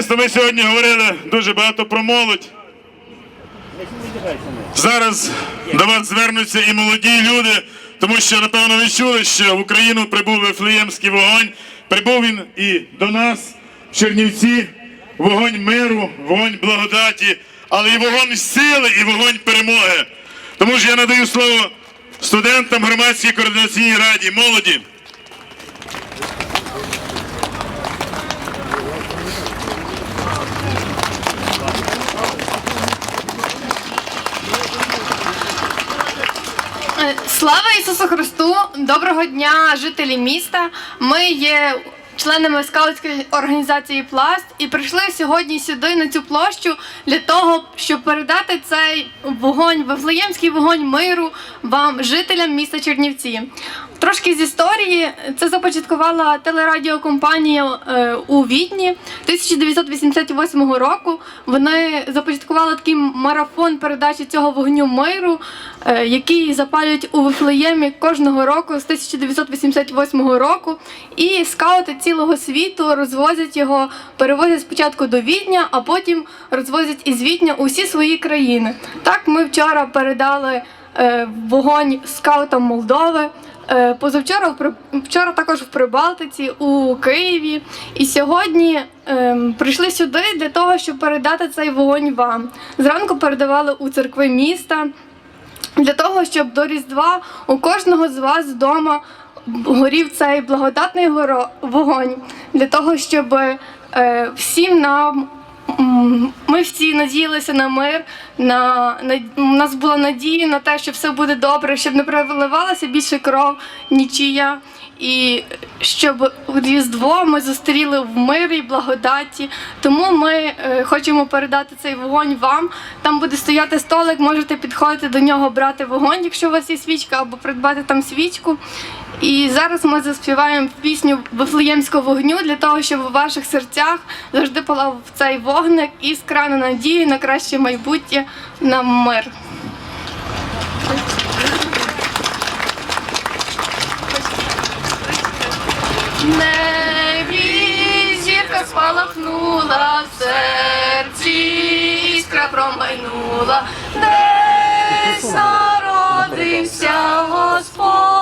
Товариство, ми сьогодні говорили дуже багато про молодь. Зараз до вас звернуться і молоді люди, тому що, напевно, ви чули, що в Україну прибув Вифлеємський вогонь. Прибув він і до нас, в Чернівці, вогонь миру, вогонь благодаті, але і вогонь сили, і вогонь перемоги. Тому ж я надаю слово студентам громадській координаційній раді, молоді. Е, Слава Ісусу Христу! Доброго дня, жителі міста. Ми є членами скаутської організації Пласт і прийшли сьогодні сюди на цю площу для того, щоб передати цей вогонь, вифлеємський вогонь миру вам, жителям міста Чернівці. Трошки з історії це започаткувала телерадіокомпанія е, у Відні 1988 року. Вони започаткували такий марафон передачі цього вогню миру, е, який запалюють у Вифлеємі кожного року з 1988 року. І скаути цілого світу розвозять його, перевозять спочатку до Відня, а потім розвозять із Відня у всі свої країни. Так ми вчора передали е, вогонь скаутам Молдови. Е, Позавчора в вчора також в Прибалтиці у Києві. І сьогодні ем, прийшли сюди для того, щоб передати цей вогонь вам. Зранку передавали у церкви міста для того, щоб до Різдва у кожного з вас вдома горів цей благодатний горо- вогонь, для того, щоб е, всім нам. Ми всі надіялися на мир, на, на у нас була надія на те, що все буде добре, щоб не проливалася більше кров, нічия, і щоб Різдво ми зустріли в мирі і благодаті. Тому ми е, хочемо передати цей вогонь вам. Там буде стояти столик, можете підходити до нього, брати вогонь, якщо у вас є свічка, або придбати там свічку. І зараз ми заспіваємо пісню Вифлеємського вогню для того, щоб у ваших серцях завжди палав цей вогник іскра на надію на краще майбутнє на мир. Спалахнула в серці, іскра промайнула, десь народився Господь,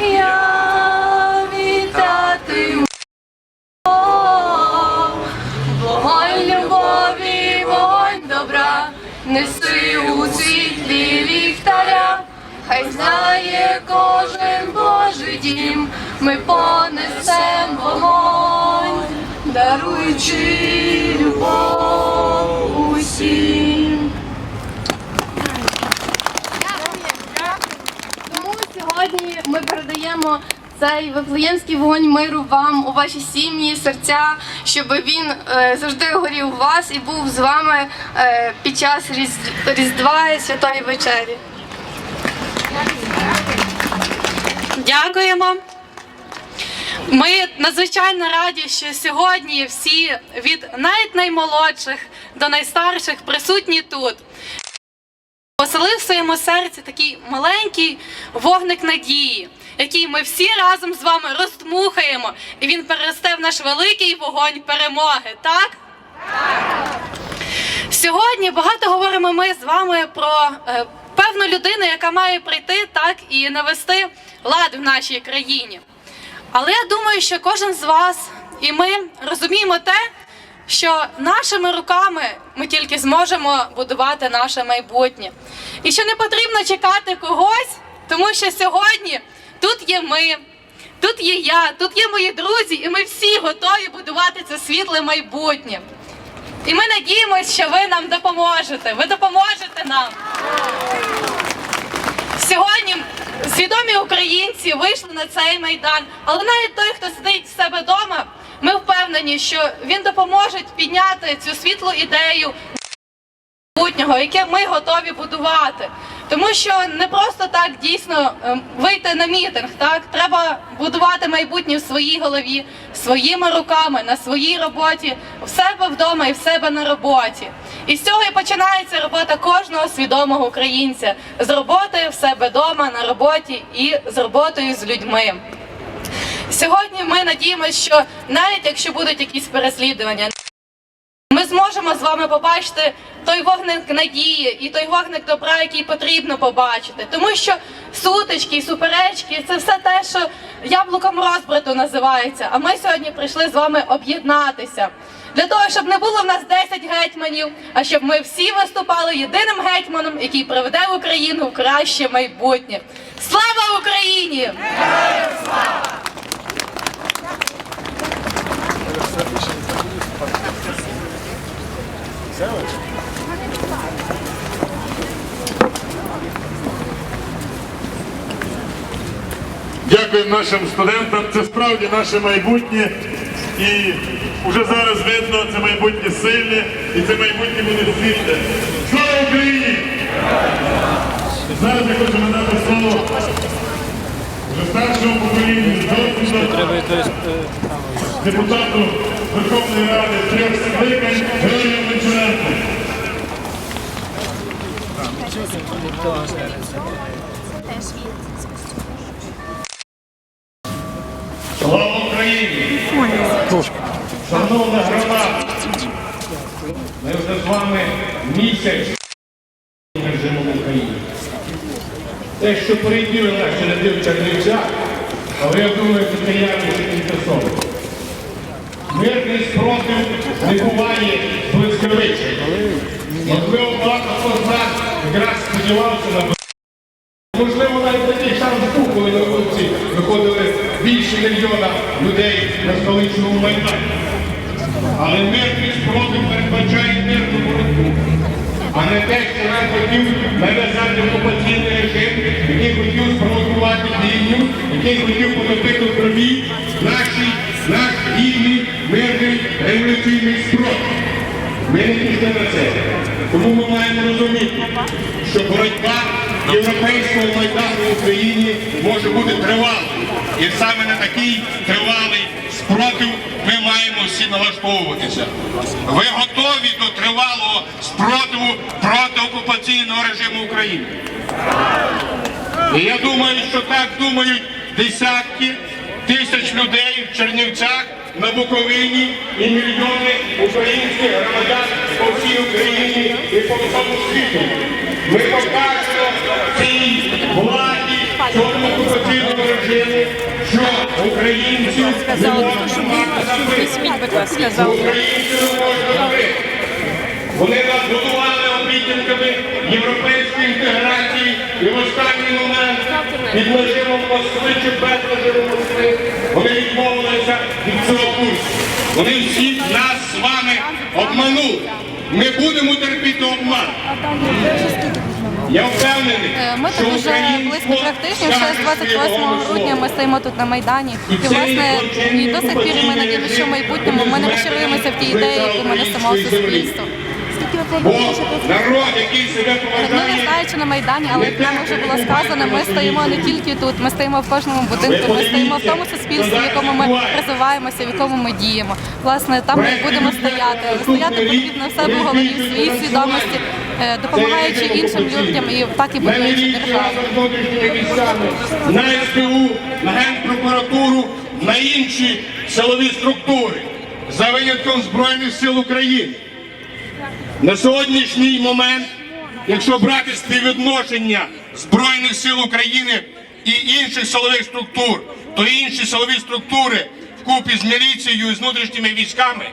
я вітатиму. Вогонь любові, вогонь добра, неси у світлі ліхтаря, хай знає кожен Божий дім, ми понесем вогонь, даруючи любов усім. Тому сьогодні ми передаємо цей вифлеємський вогонь миру вам у ваші сім'ї, серця, щоб він е, завжди горів у вас і був з вами е, під час Різдва і Святої вечері. Дякуємо. Ми надзвичайно раді, що сьогодні всі від навіть наймолодших до найстарших присутні тут. Поселив в своєму серці такий маленький вогник надії, який ми всі разом з вами роздмухаємо, і він переросте в наш великий вогонь перемоги. Так? Сьогодні багато говоримо ми з вами про е, певну людину, яка має прийти так і навести лад в нашій країні. Але я думаю, що кожен з вас і ми розуміємо те, що нашими руками ми тільки зможемо будувати наше майбутнє. І що не потрібно чекати когось, тому що сьогодні тут є ми, тут є я, тут є мої друзі, і ми всі готові будувати це світле майбутнє. І ми надіємося, що ви нам допоможете. Ви допоможете нам. Сьогодні свідомі українці вийшли на цей майдан, але навіть той, хто сидить в себе вдома, ми впевнені, що він допоможе підняти цю світлу ідею майбутнього, яке ми готові будувати. Тому що не просто так дійсно ем, вийти на мітинг, так треба будувати майбутнє в своїй голові, своїми руками, на своїй роботі, в себе вдома і в себе на роботі. І з цього і починається робота кожного свідомого українця з роботи в себе вдома, на роботі і з роботою з людьми. Сьогодні ми надіємося, що навіть якщо будуть якісь переслідування, ми зможемо з вами побачити той вогник надії і той вогник добра, який потрібно побачити. Тому що сутички і суперечки це все те, що яблуком розбрату називається. А ми сьогодні прийшли з вами об'єднатися. Для того, щоб не було в нас 10 гетьманів, а щоб ми всі виступали єдиним гетьманом, який приведе Україну в краще майбутнє. Слава Україні! Дякуємо нашим студентам. Це справді наше майбутнє. І вже зараз видно, це майбутнє сильне, і це майбутнє буде світле. Слава Україні! Зараз я хочу надати слово вже старшому поколінню депутату Верховної Ради трьох скликань Слава Україні! Шановна громада! Ми вже з вами місяць режиму в Україні. Те, що переділи наші ряди в Чернівцях, але я думаю, що це явніше тимчасово. Мирний спротив не буває блискавичі. Можливо, багато з нас якраз сподівався на Можливо, навіть такий шанс був, коли на вулиці виходили більше мільйона людей на столичному майдані. Але мирний спротив передбачає мирну боротьбу, а не те, що нам хотів нав'язати окупаційний режим, який хотів спровокувати війну, який хотів потопити в крові наші, наш вільний мирний революційний спротив. Ми не пішли на це. Тому ми маємо розуміти, що боротьба європейського майдану в Україні може бути тривалою. І саме на такий тривалий спротив ми маємо всі налаштовуватися. Ви готові до тривалого спротиву проти окупаційного режиму України? І я думаю, що так думають десятки тисяч людей в Чернівцях, на Буковині і мільйони українських громадян по всій Україні і по всьому світу. Ми покажемо владі, цьому окупаційному режиму, що українці не можуть. Українці не можуть робити. Вони нас будували обіцянками європейської інтеграції і в останній момент під режимом Москви чи без режиму Москви вони відмовилися від цього курсу. Вони всі нас з вами обманули. Ми будемо терпіти обман. Я впевнений, Е, Ми тут вже близько трьох тижнів, ще з 28 грудня ми стоїмо тут на Майдані. І власне і до сих пір ми надіємося, що в майбутньому ми не розчаруємося в тій ідеї, яку ми несемо в суспільство. Бо народ, який себе Ну, не поважає, знаючи на Майдані, але як нам вже було сказано, ми стоїмо не тільки тут, ми стоїмо в кожному будинку, ми стоїмо в тому суспільстві, в якому ми розвиваємося, в якому ми діємо. Власне, там ми будемо стояти. Стояти потрібно в себе в голові, в своїй свідомості, е, допомагаючи іншим людям і так і будуючи державу. на СБУ, на Генпрокуратуру, на інші силові структури за винятком Збройних сил України. На сьогоднішній момент, якщо брати співвідношення Збройних сил України і інших силових структур, то інші силові структури вкупі з міліцією і з внутрішніми військами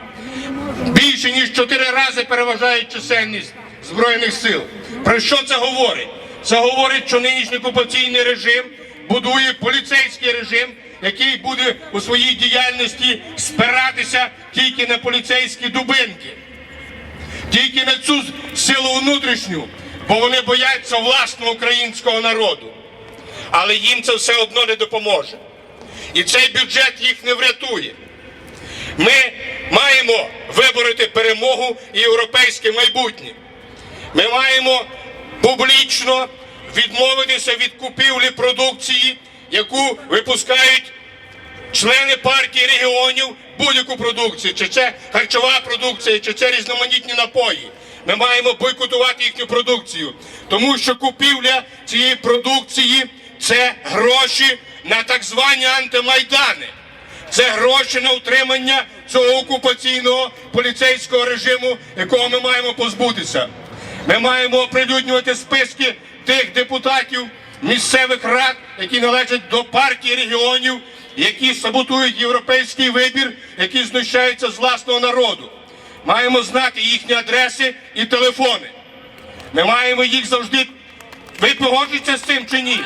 більше ніж чотири рази переважають чисельність Збройних сил. Про що це говорить? Це говорить, що нинішній окупаційний режим будує поліцейський режим, який буде у своїй діяльності спиратися тільки на поліцейські дубинки тільки на цю силу внутрішню, бо вони бояться власного українського народу. Але їм це все одно не допоможе. І цей бюджет їх не врятує. Ми маємо вибороти перемогу і європейське майбутнє. Ми маємо публічно відмовитися від купівлі продукції, яку випускають члени партії регіонів будь-яку продукцію, чи це харчова продукція, чи це різноманітні напої. Ми маємо бойкотувати їхню продукцію, тому що купівля цієї продукції це гроші на так звані антимайдани. Це гроші на утримання цього окупаційного поліцейського режиму, якого ми маємо позбутися. Ми маємо оприлюднювати списки тих депутатів місцевих рад, які належать до партії регіонів, які саботують європейський вибір, які знущаються з власного народу. Маємо знати їхні адреси і телефони. Ми маємо їх завжди. Ви погоджуєтеся з цим чи ні?